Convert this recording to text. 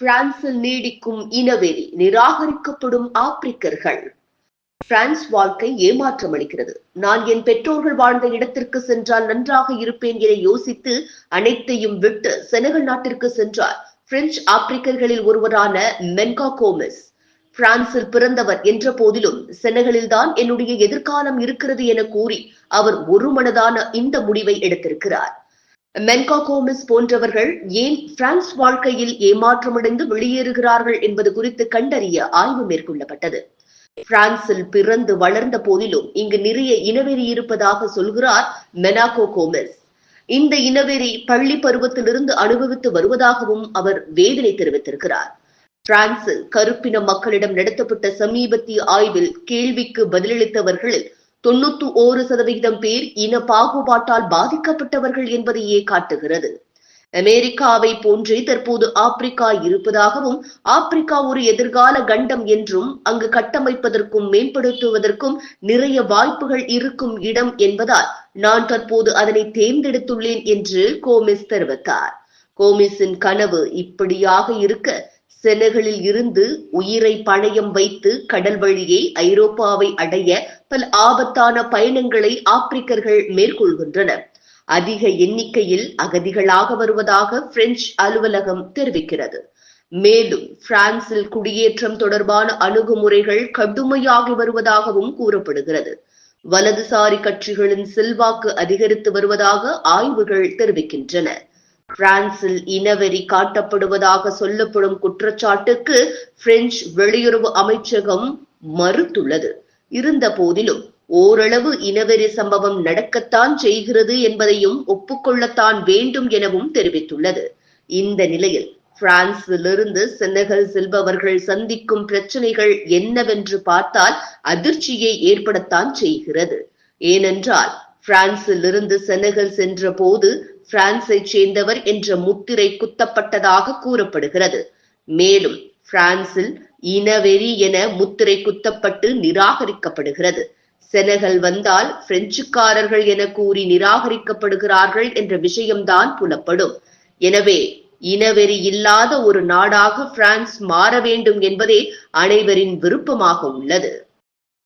பிரான்சில் நீடிக்கும் இனவெறி நிராகரிக்கப்படும் ஆப்பிரிக்கர்கள். பிரான்ஸ் வாழ்க்கை ஏமாற்றம் அளிக்கிறது நான் என் பெற்றோர்கள் வாழ்ந்த இடத்திற்கு சென்றால் நன்றாக இருப்பேன் என யோசித்து அனைத்தையும் விட்டு செனகல் நாட்டிற்கு சென்றார். பிரெஞ்சு ஆப்பிரிக்கர்களில் ஒருவரான மென்கா கோமஸ் பிரான்சில் பிறந்தவர் என்ற போதிலும் செனகலில்தான் என்னுடைய எதிர்காலம் இருக்கிறது என கூறி அவர் ஒரு மனதான இந்த முடிவை எடுத்திருக்கிறார். மென்கா கோமிஸ் போன்றவர்கள் ஏன் பிரான்ஸ் வாழ்க்கையில் ஏமாற்றமடைந்து வெளியேறுகிறார்கள் என்பது குறித்து கண்டறிய ஆய்வு மேற்கொள்ளப்பட்டது. பிரான்சில் பிறந்து வளர்ந்த போதிலும் இங்கு நிறைய இனவெறி இருப்பதாக சொல்கிறார் மெனாகோ கோமெஸ் இந்த இனவெறி பள்ளி பருவத்திலிருந்து அனுபவித்து வருவதாகவும் அவர் வேதனை தெரிவித்திருக்கிறார். பிரான்சில் கருப்பின மக்களிடம் நடத்தப்பட்ட சமீபத்திய ஆய்வில் கேள்விக்கு பதிலளித்தவர்களில் தொண்ணூத்தி ஓரு சதவிகிதம் பேர் இன பாகுபாட்டால் பாதிக்கப்பட்டவர்கள் என்பதையே காட்டுகிறது. அமெரிக்காவை போன்றே தற்போது ஆப்பிரிக்கா இருப்பதாகவும் ஆப்பிரிக்கா ஒரு எதிர்கால கண்டம் என்றும் அங்கு கட்டமைப்பதற்கும் மேம்படுத்துவதற்கும் நிறைய வாய்ப்புகள் இருக்கும் இடம் என்பதால் நான் தற்போது அதனை தேர்ந்தெடுத்துள்ளேன் என்று கோமிஸ் தெரிவித்தார். கோமிஸின் கனவு இப்படியாக இருக்க செனகலில் இருந்து உயிரை பணயம் வைத்து கடல் வழியே ஐரோப்பாவை அடைய பல ஆபத்தான பயணங்களை ஆப்பிரிக்கர்கள் மேற்கொள்கின்றனர். அதிக எண்ணிக்கையில் அகதிகளாக வருவதாக பிரெஞ்சு அலுவலகம் தெரிவிக்கிறது. மேலும் பிரான்சில் குடியேற்றம் தொடர்பான அணுகுமுறைகள் கடுமையாகி வருவதாகவும் கூறப்படுகிறது. வலதுசாரி கட்சிகளின் செல்வாக்கு அதிகரித்து வருவதாக ஆய்வுகள் தெரிவிக்கின்றன. பிரான்சில் இனவெறி காட்டப்படுவதாக சொல்லப்படும் குற்றச்சாட்டுக்கு பிரெஞ்சு வெளியுறவு அமைச்சகம் மறுத்துள்ளது. இருந்த போதிலும் ஓரளவு இனவெறி சம்பவம் நடக்கத்தான் செய்கிறது என்பதையும் ஒப்புக்கொள்ளத்தான் வேண்டும் எனவும் தெரிவித்துள்ளது. இந்த நிலையில் பிரான்சிலிருந்து செனகல் செல்பவர்கள் சந்திக்கும் பிரச்சனைகள் என்னவென்று பார்த்தால் அதிர்ச்சியை ஏற்படத்தான் செய்கிறது. ஏனென்றால் பிரான்சிலிருந்து செனகல் சென்ற போது பிரான்சை சேர்ந்தவர் என்ற முத்திரை குத்தப்பட்டதாக கூறப்படுகிறது. மேலும் பிரான்சில் இனவெறி என முத்திரை குத்தப்பட்டு நிராகரிக்கப்படுகிறது. செனகல் வந்தால் பிரெஞ்சுக்காரர்கள் என கூறி நிராகரிக்கப்படுகிறார்கள் என்ற விஷயம்தான் புலப்படும். எனவே இனவெறி இல்லாத ஒரு நாடாக பிரான்ஸ் மாற வேண்டும் என்பதே அனைவரின் விருப்பமாக உள்ளது.